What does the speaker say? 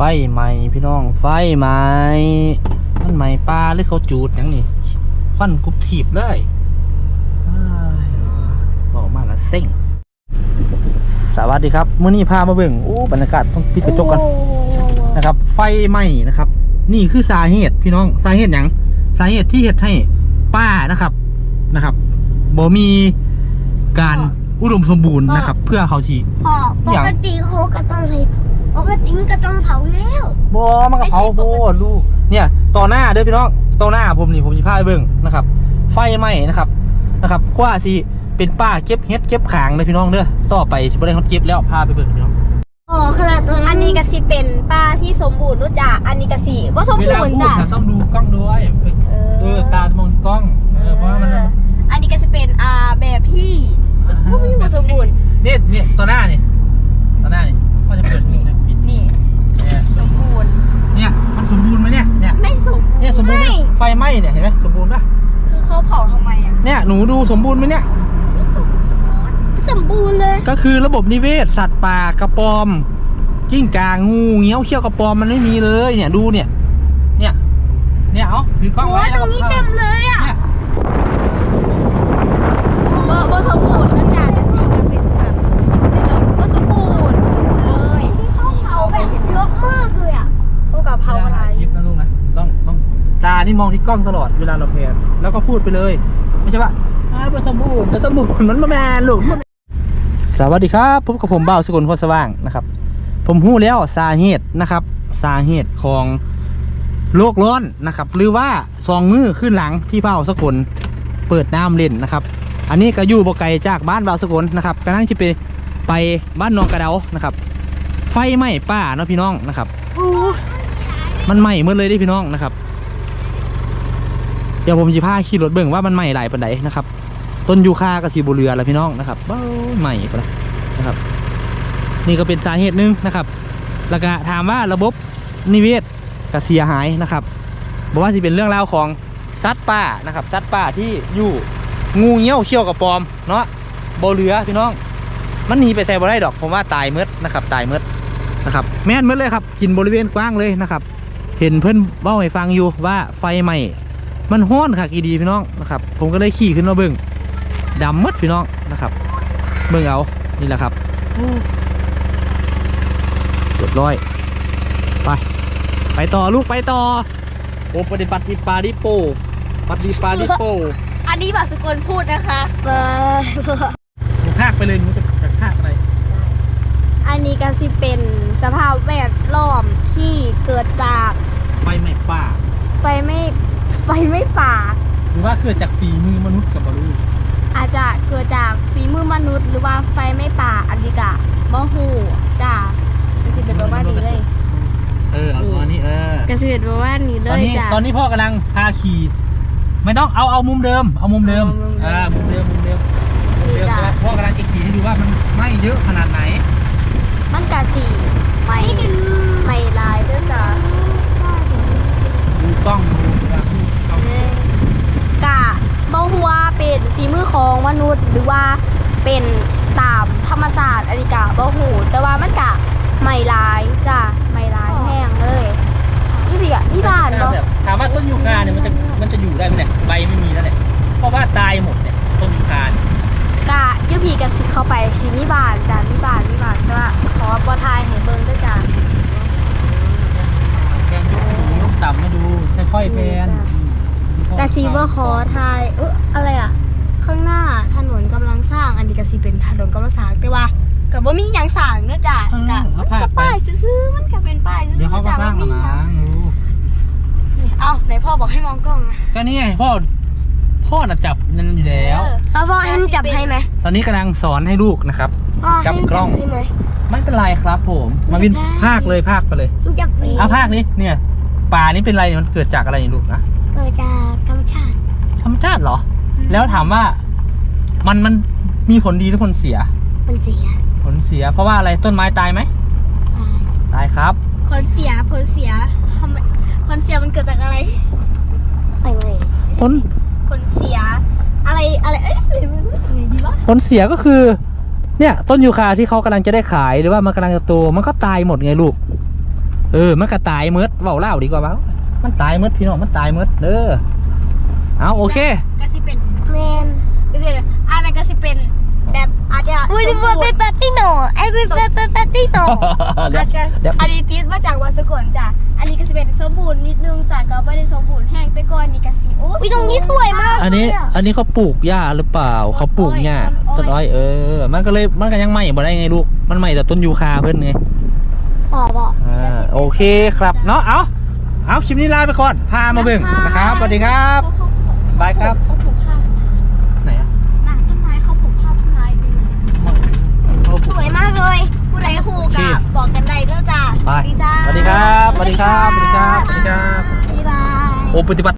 ฟไหม้พี่น้อง ไฟไหม้มันไหม้ปลาหรือเขาจูดหยังนี่ควันกรุบถีบเลยอ้ายบอกมาละเซ็งสวัสดีครับมื้อนี้พามาเบิ่งโอ้บรรยากาศต้องปิดกระจกกันนะครับ ไฟไหม้นะครับ นี่คือสาเหตุพี่น้องสาเหตุหยังสาเหตุที่เหตุให้ป้านะครับนะครับบ่มีการอุดมสมบูรณ์นะครับ เพื่อเขาชีพอปอย่างกติเขาก็ต้องให้ ปกติมันก็ต้องเผาอยู่แล้วบ่มันก็เผาโพดลูก เนี่ยต่อหน้าเด้อพี่น้องต่อหน้าผมนี่ผมสิพาไปเบิ่งนะครับ ไฟไหม้นะครับนะครับกว่าสิเป็นป้าเก็บเฮ็ดเก็บขางเลยพี่น้องเด้อต่อไปสิบ่ได้เขาเก็บแล้วพาไปเบิ่งพี่น้องอ๋อขนาดตัวอันั้นนนี้ก็สิเป็นป้าที่สมบูรณ์รู้จักอันนี้ก็สิว่าสมเวบูลารณ์พูดจ้ะ น่ะต้องดูกล้องด้วยเออตามองกล้องเออเพราะว่ามัน อันนี้ก็จะเป็นอ่าแบบที่ว่าไม่ว่าสมบูรณ์เนี่ยเนี่ยต่อหน้านี่ต่อหน้านี่ก็จะเปิด ไหมไม่ไฟไหม้เนี่ยเห็นไหมสมบูรณ์ปะคือเขาเผาทำไมอะเนี่ยหนูดูสมบูรณ์ไหมเนี่ย ไม่สมบูรณ์สมบูรณ์เลยก็คือระบบนิเวศสัตว์ป่ากระปอม กิ้งกางูเงี้ยวเขี้ยวกระปอมมันไม่มีเลยเนี่ยดูเนี่ย เนี่ยเนี่ยเอาถือกล้องโอ้ไว้ยตแล้วรงก็นี้เข้าเต็มเลยอะเนี่ยว่าว่าสมบูรณ์ มองที่กล้องตลอดเวลาเราแพนแล้วก็พูดไปเลย ไม่ใช่ว่าอ่ามันสมบูรณ์มันสมบูรณ์มันมาแมนลูกสวัสดีครับพบกับผมบ่าวสกุลโคตรสว่างนะครับ ผมพูดแล้วสาเหตุนะครับสาเหตุของโลกร้อนนะครับ หรือว่าสองมือขึ้นหลังที่บ่าสกุลเปิดน้ำเล่นนะครับ อันนี้ก็อยู่บ่ไกลจากบ้านบ่าวสกุลนะครับกำลังจะไปไปบ้านหนองกระเดานะครับ ไฟไหม้ป่าเนาะพี่น้องนะครับมันไหม้หมดเลยด้พี่น้องนะครับ เดี๋ยวผมจะพาขี่รถเบิ่งว่ามันไหม้หลายปานใดนะครับ ต้นยูคากับสีบุเรือแล้วพี่น้องนะครับเบ้าไหม้ไปแล้วนะครับ นี่ก็เป็นสาเหตุหนึ่งนะครับ แล้วก็ถามว่าระบบนิเวศก็เสียหายนะครับบอกว่าสิเป็นเรื่องราวของสัตว์ป่านะครับสัตว์ป่าที่อยู่งูเงี้ยวเขี้ยวกับปอมเนาะบ่เหลือพี่น้อง มันหนีไปใส่บ่ได้ดอก ผมว่าตายเมืดนะครับ ตายเมืดนะครับ แม่นเมืดเลยครับ กินบริเวณกว้างเลยนะครับ เห็นเพื่อนเบ้าให้ฟังอยู่ว่าไฟไหม้ มันห้อนค่ะกีดีพี่น้องนะครับ ผมก็เลยขี่ขึ้นมาเบิ่งดำหมืดพี่น้องนะครับเบิ่งเอานี่แหละครับเรียบร้อยไป ไปต่อลูกไปต่อโอปฏิบัติปาดิโปปฏิปาดิโปอันนี้แบบสกลพูดนะคะไปหนูพากไปเลยหนูจะจะพากอะไร อันนี้ก็สิเป็นสภาพแวดล้อมที่เกิดจากไฟไหม้ป่า ไฟไม่ ไฟไม่ป่า หรือว่าเกิดจากฝีมือมนุษย์กับบรูอาจจะเกิดจากฝีมือมนุษย์ หรือว่าไฟไม่ป่าอันนี้กะบ่ฮู้จ้าก็สิเป็นประมาณนี้เลยเออเอาตอนนี้เออ ก็สิเป็นประมาณนี้เลตอนยนี้จ้า ตอนนี้พ่อกำลังพาขี่ไม่ต้องเอาเอามุมเดิม เอามุมเดิมเอามุมเดิมอ่ามุมเดิมมุมเดิมมุมเดิมจ้ะ พ่อกำลังจะขี่ให้ดูว่ามันไหม้เยอะขนาดไหน มันกะสีไม่ไม่ลายเด้อจ้า ดูกล้องดูเวลาพูดเอา กะ บ่ฮู้ว่าเป็นฝีมือของมนุษย์ หรือว่าเป็นตามธรรมศาสตร์อันนี้กะบ่ฮู้แต่ว่ามันกะไม่ลายจ้าไม่ลายแห้งเลยนี่สิอะนี่บ้านบ่แบบถามว่าต้นยูคาเนี่ยมันจะมันจะอยู่ได้ไหมเนี่ยใบไม่มีแล้วเนี่ยเพราะว่าตายหมดเนี่ยต้นยูคาเนี่ยกะยูพีกะสิเข้าไปสิมีบ้านจ้ามีบ้านมีบ้านแต่ว่าขอบ่ทายให้เบิ่งเด้อจ้า แกงยกสูงยกต่ำมาดูค่อยๆแพน กะสิบ่ขอทายเอออะไรอะ ข้างหน้าถนนกำลังสร้าง อันนี้กะสิเป็นถนนกำลังสร้างแต่ว่าก็บ่มีหยังสร้างเด้อจ้าเออกะเอามันผ้าก็ไป ป้ายซื่อๆมันก็เป็นป้ายซื่อๆเดี๋ยวเขาก็จ้ะสร้างบ่มามีหนะยังดูเอ้าไหนพ่อบอกให้มองกล้องนะก็นี่ไงพ่อ พ่อน่ะจับนั่นอยู่แล้วเออแล้วพ่อให้มันจับให้ไหมตอนนี้กำลังสอนให้ลูกนะครับ พ่อให้จับมันกล้อง ให้ไหม ไม่เป็นไรครับผม มาวินได้ ภาคเลยภาคไปเลย มันจับนี้เอาภาคนี้เนี่ย ป่านี้เป็นไรเนี่ยมันเกิดจากอะไรเนี่ยลูกนะ เกิดจากธรรมชาติธรรมชาติเหรอ แล้วถามว่ามันมันมีผลดีหรือผลเสียมันเสียผลเสีย เพราะว่าอะไรต้นไม้ตายไหมตายตายครับ ผลเสียผลเสียทำไมผลเสียมันเกิดจากอะไร ไปเลยผลผลเสีย อะไรอะไรเอ้ยอะไรมันไงดีวะผลเสียก็คือ เนี่ย ต้นยูคาที่เขากำลังจะได้ขายหรือว่ามันกำลังจะโตมันก็ตายหมดไงลูก เออ มันก็ตายเมดเว้าเล่าวดีกว่าเว้า มันตายเมดพี่น้องมันตายเมดเด้อเอาโอเคก็สิเป็นแมนก็สิเป็นอันนั้นก็สิเป็นแบบอาจจะอุ้ยดิบเป็นปาร์ตี้โนไอ้เป็นปาร์ตี้โนเดี๋ยวอาจจะเดี๋ยวอันนี้ติดมาจากวันสกลจ้ะอันนี้ก็สิเป็นสมบูรณ์นิดนึงแต่ก็ไม่ได้สมบูรณ์แห้งไปก่อนนี่ก็สิโอ้อุ้ยตรงนี้สวยมากอันนี้เลยะอันนี้เขาปลูกหญ้าหรือเปล่าเขาปลูกหญ้าต้ต้นนอ้อ้ออยยเออ มันก็เลยมันก็ยังไหม้บ่ได้ไงลูกมันไหม้แต่ต้นยูคาเพิ่นไงบอกบอกอ่าโอเคครับเนาะเอา เอาคลิปนี้ลาไปก่อน พามาเบิ่งนะครับสวัสดีครับเขาเขาบายครับเขาปลูกผ้าไหนอะหนังต้นไม้เขาปลูกผ้าต้นไม้ดีเขาปสลูกวยมากเลยผู้ใดฮูกะบอกกันได้เด้อจ้าไปดีจ้าสวัสดีครับสวัสดีครับสวัสดีครับสวัสดีครับบ๊ายบายโอ้ปฏิบัติ